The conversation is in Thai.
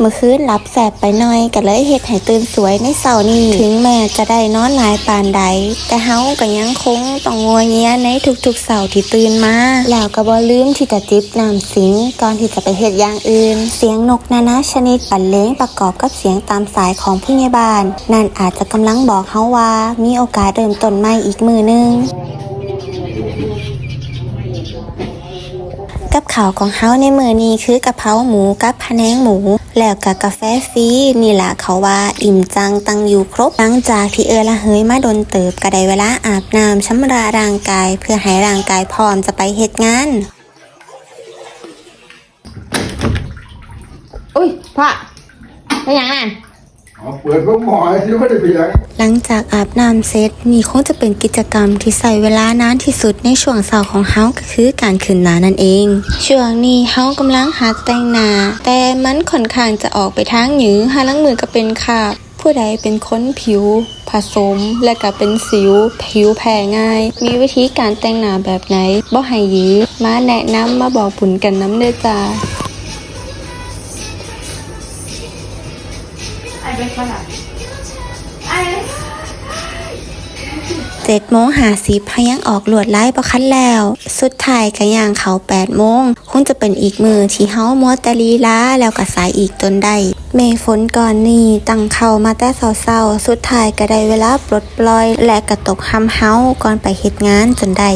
เมื่อคืนหลับแสบไปหน่อยก็เลยเฮ็ดให้ตื่นสวยในเสาร์นี้ถึงแม้จะได้นอนหลายปานใด แต่เฮาก็ยังคงต้องงัวเงียในทุกๆเสาร์ที่ตื่นมาแล้วก็บ่ลืมที่จะจิบน้ำสิงก่อนที่จะไปเฮ็ดอย่างอื่น เสียงนกนานาชนิดบรรเลงประกอบกับเสียงตามสายของผู้ใหญ่บ้าน นั่นอาจจะกำลังบอกเฮาว่ามีโอกาสเริ่มต้นใหม่อีกมือหนึง กับข่าวของเฮาในมือนี้คือกะเพราหมูกับพะแนงหมู แล้วกับกาแฟฟรีนี่แหละเขาว่าอิ่มจังตังอยู่ครบหลังจากที่เออละเฮยมาโดนเติบก็ได้เวลาอาบน้ำชำระร่างกาย เพื่อให้ร่างกายพร้อมจะไปเฮ็ดงานอุ้ยพ่อเป็นยังนั่น เอาเปิดพวกหมอที่ไม่ได้ไปยังหลังจากอาบน้ำเสร็จนี่คงจะเป็นกิจกรรมที่ใส่เวลานานที่สุดในช่วงเสาร์ของเฮาก็คือการขึ้นหนานั่นเอง ช่วงนี้เฮากำลังหัดแต่งหนาแต่มันค่อนข้างจะออกไปทางหยือหาลังมือก็เป็นคราบผู้ใดเป็นคนผิว ผสม และก็เป็นสิว ผิวแพ้ง่าย มีวิธีการแต่งหน้าแบบไหนบ่ให้หยือมาแนะนำมาบอกผุนกันน้ำเด้อจ้า เจ็ดโมงหาสิบพยังออกหลวดไล่ประคันแล้ว สุดท้ายก็ย่างเขาแปดโมงคงจะเป็นอีกมือที่เฮามัวแต่ลีล้าแล้วก็สายอีกจนได้เมฆฝนก่อนนี่ตั้งเขามาแต่เศร้าๆสุดท้ายก็ได้เวลาปลดปล่อย และกระตกห้ำเฮาก่อนไปเฮ็ดงานจนได้